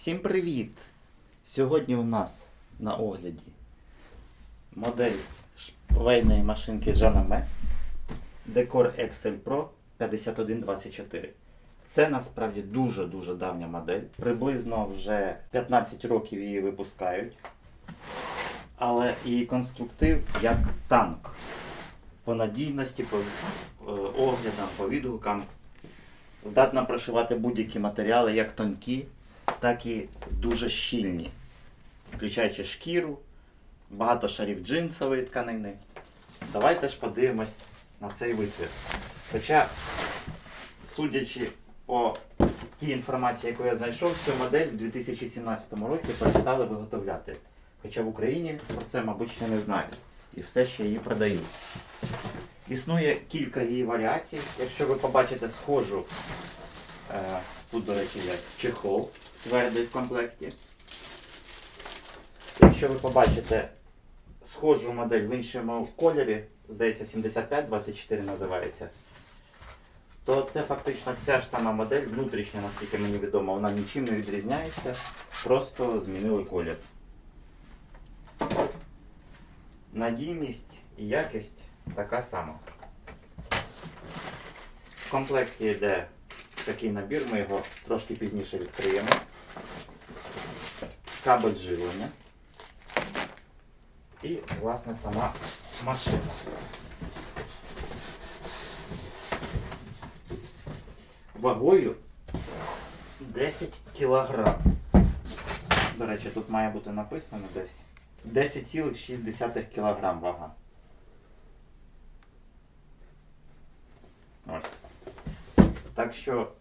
Всім привіт! Сьогодні у нас на огляді модель швейної машинки Janame Decor Excel Pro 5124. Це насправді дуже-дуже давня модель. Приблизно вже 15 років її випускають. Але її конструктив як танк. По надійності, по е, оглядам, по відгукам. Здатна прошивати будь-які матеріали, як тонкі, так і дуже щільні, включаючи шкіру, багато шарів джинсової тканини. Давайте ж подивимось на цей витвір. Хоча, судячи по тій інформації, яку я знайшов, цю модель в 2017 році перестали виготовляти. Хоча в Україні про це, мабуть, ще не знають. І все ще її продають. Існує кілька її варіацій. Якщо ви побачите схожу, е, тут, до речі, є чехол твердий в комплекті. Якщо ви побачите схожу модель в іншому кольорі, здається, 7524 називається, то це фактично ця ж сама модель, внутрішня, наскільки мені відомо, вона нічим не відрізняється, просто змінили колір. Надійність і якість така сама. В комплекті йде такий набір, ми його трошки пізніше відкриємо. Кабель. І, власне, сама машина. Вагою 10 кілограм. До речі, тут має бути написано десь 10,6 кг вага. Ось. Так що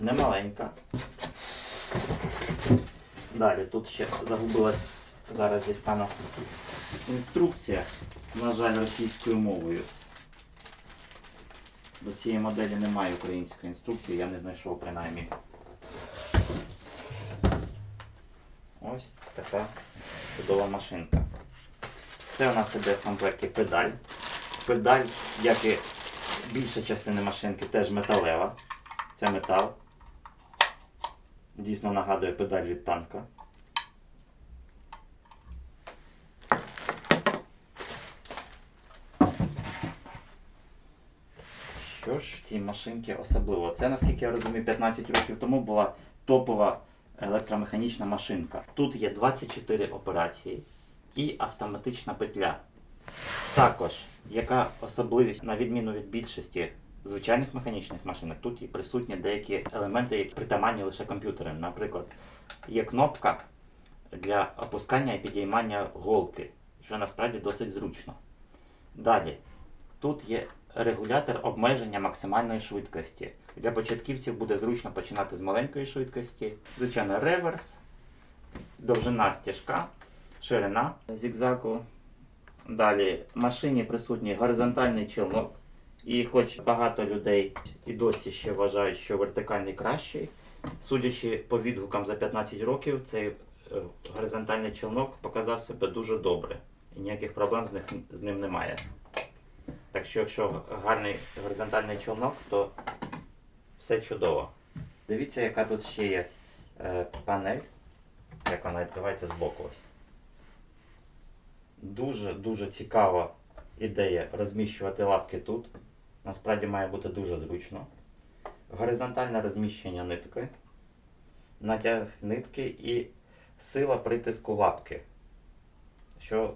не маленька. Далі тут ще загубилась, зараз дістану інструкція, на жаль, російською мовою. До цієї моделі немає української інструкції, я не знайшов принаймні. Ось така чудова машинка. Це у нас іде в комплекті педаль. Педаль, як і більша частина машинки, теж металева. Це метал. Дійсно нагадує педаль від танка. Що ж в цій машинці особливо? Це, наскільки я розумію, 15 років тому була топова електромеханічна машинка. Тут є 24 операції і автоматична петля. Також, яка особливість, на відміну від більшості звичайних механічних машинок, тут є присутні деякі елементи, які притаманні лише комп'ютерам. Наприклад, є кнопка для опускання і підіймання голки, що насправді досить зручно. Далі, тут є регулятор обмеження максимальної швидкості. Для початківців буде зручно починати з маленької швидкості. Звичайно, реверс, довжина стяжка, ширина зігзагу. Далі в машині присутній горизонтальний челнок. І хоч багато людей і досі ще вважають, що вертикальний кращий, судячи по відгукам за 15 років, цей е, горизонтальний челнок показав себе дуже добре. І ніяких проблем з, них, з ним немає. Так що, якщо гарний горизонтальний човнок, то все чудово. Дивіться, яка тут ще є е, панель, як вона відкривається з боку. Дуже-дуже цікава ідея розміщувати лапки тут. Насправді має бути дуже зручно. Горизонтальне розміщення нитки, натяг нитки і сила притиску лапки, що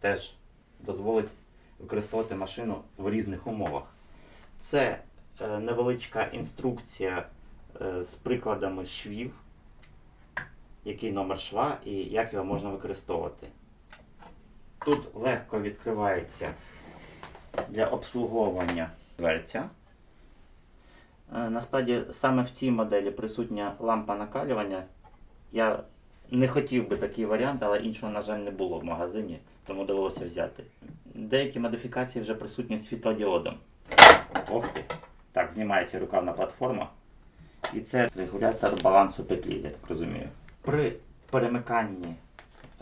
теж дозволить використовувати машину в різних умовах. Це е, невеличка інструкція е, з прикладами швів, який номер шва і як його можна використовувати. Тут легко відкривається для обслуговування дверця. Е, Насправді саме в цій моделі присутня лампа накалювання. Я не хотів би такий варіант, але іншого, на жаль, не було в магазині, тому довелося взяти. Деякі модифікації вже присутні світлодіодом. Ох ти! Так, знімається рукавна платформа. І це регулятор балансу петлі, я так розумію. При перемиканні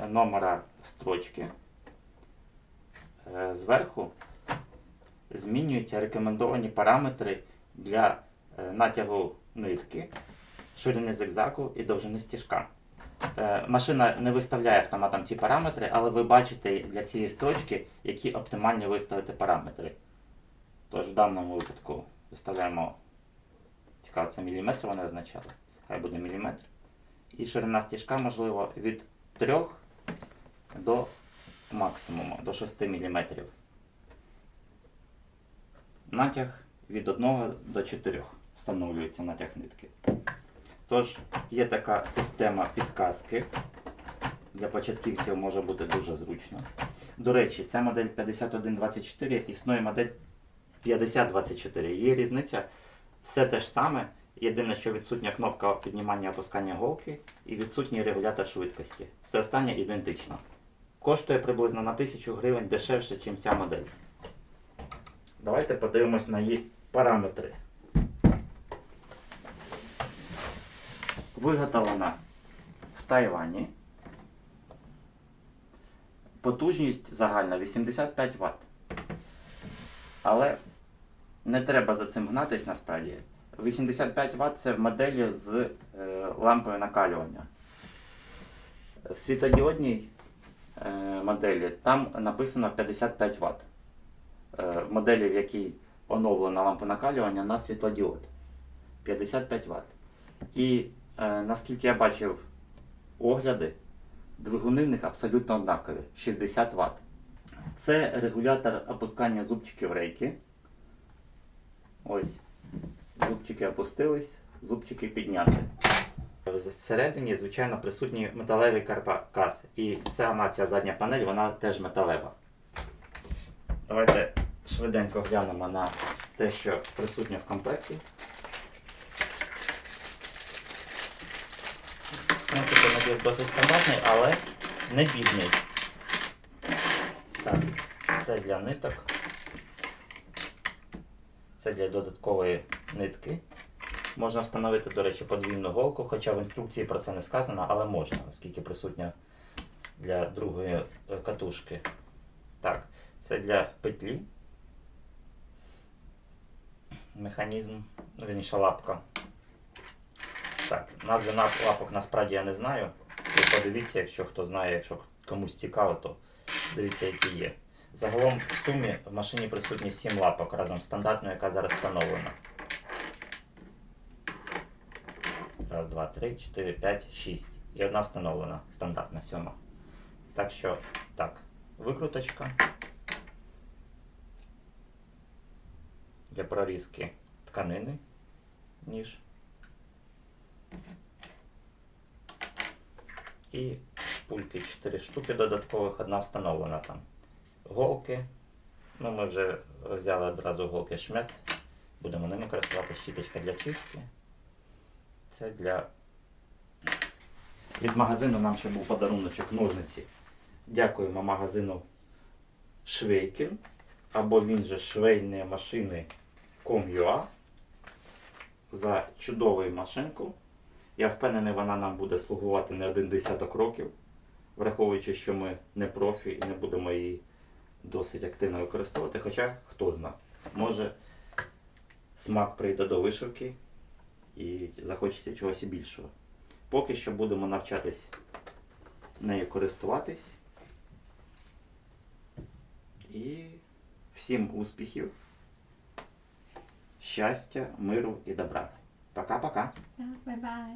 номера строчки е, зверху змінюються рекомендовані параметри для е, натягу нитки, ширини зигзагу і довжини стіжка. Е, Машина не виставляє автоматом ці параметри, але ви бачите для цієї строчки, які оптимальні виставити параметри. Тож в даному випадку виставляємо, цікаво, це міліметр вони означали. Хай буде міліметр. І ширина стіжка, можливо, від 3 до максимуму, до 6 мм. Натяг від 1 до 4 встановлюється натяг нитки. Тож, є така система підказки. Для початківців може бути дуже зручно. До речі, ця модель 5124 існує модель 5024. Є різниця, все те ж саме. Єдине, що відсутня кнопка піднімання опускання голки і відсутній регулятор швидкості. Все останнє ідентично. Коштує приблизно на 1000 гривень дешевше, ніж ця модель. Давайте подивимось на її параметри. Виготовлена в Тайвані. Потужність загальна 85 Вт. Але не треба за цим гнатись насправді. 85 Вт це в моделі з е, лампою накалювання. В світодіодній е, моделі там написано 55 Вт. Е, моделі, в якій оновлена лампа накалювання на світлодіод. 55 Вт. І е, наскільки я бачив огляди, двигуни в них абсолютно однакові 60 Вт. Це регулятор опускання зубчиків рейки. Ось. Зубчики опустились, зубчики підняти. Всередині, звичайно, присутній металевий каркас. І сама ця задня панель, вона теж металева. Давайте швиденько глянемо на те, що присутнє в комплекті. В принципі, набір досить стандартний, але не бідний. Так, це для ниток. Це для додаткової нитки. Можна встановити, до речі, подвійну голку, хоча в інструкції про це не сказано, але можна, оскільки присутня для другої е, катушки. Так, це для петлі. Механізм, ну, вірніше лапка. Так, назви лапок насправді я не знаю. Ви подивіться, якщо хто знає, якщо комусь цікаво, то дивіться, які є. Загалом в сумі в машині присутні 7 лапок разом з стандартною, яка зараз встановлена. Раз, два, три, чотири, п'ять, шість. І одна встановлена, стандартна сьома. Так що, так, викруточка. Для прорізки тканини, ніж. І шпульки 4 штуки додаткових, одна встановлена там. Голки. Ну, ми вже взяли одразу голки шмець. Будемо ними користуватися. Щіточка для чистки. Це для. Від магазину нам ще був подаруночок ножниці. Дякуємо магазину Швейкін. Або він же швейні машини Com.ua за чудову машинку. Я впевнений, вона нам буде слугувати не один десяток років, враховуючи, що ми не профі і не будемо її досить активно використовувати. Хоча, хто зна, може смак прийде до вишивки і захочеться чогось більшого. Поки що будемо навчатись нею користуватись. І всім успіхів, щастя, миру і добра. Пока-пока. Bye.